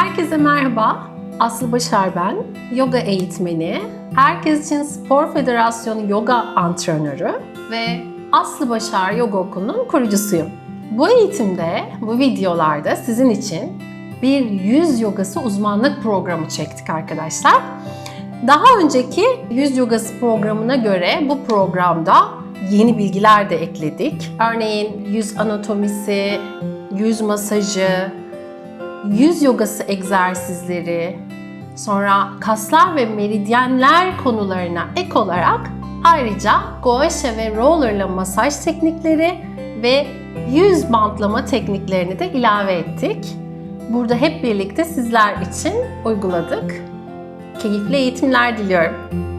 Herkese merhaba. Aslı Başar ben. Yoga eğitmeni. Herkes için Spor Federasyonu yoga antrenörü ve Aslı Başar Yoga Okulu'nun kurucusuyum. Bu eğitimde, bu videolarda sizin için bir yüz yogası uzmanlık programı çektik arkadaşlar. Daha önceki yüz yogası programına göre bu programda yeni bilgiler de ekledik. Örneğin yüz anatomisi, yüz masajı, yüz yogası egzersizleri, sonra kaslar ve meridyenler konularına ek olarak ayrıca gouache ve rollerla masaj teknikleri ve yüz bantlama tekniklerini de ilave ettik. Burada hep birlikte sizler için uyguladık. Keyifli eğitimler diliyorum.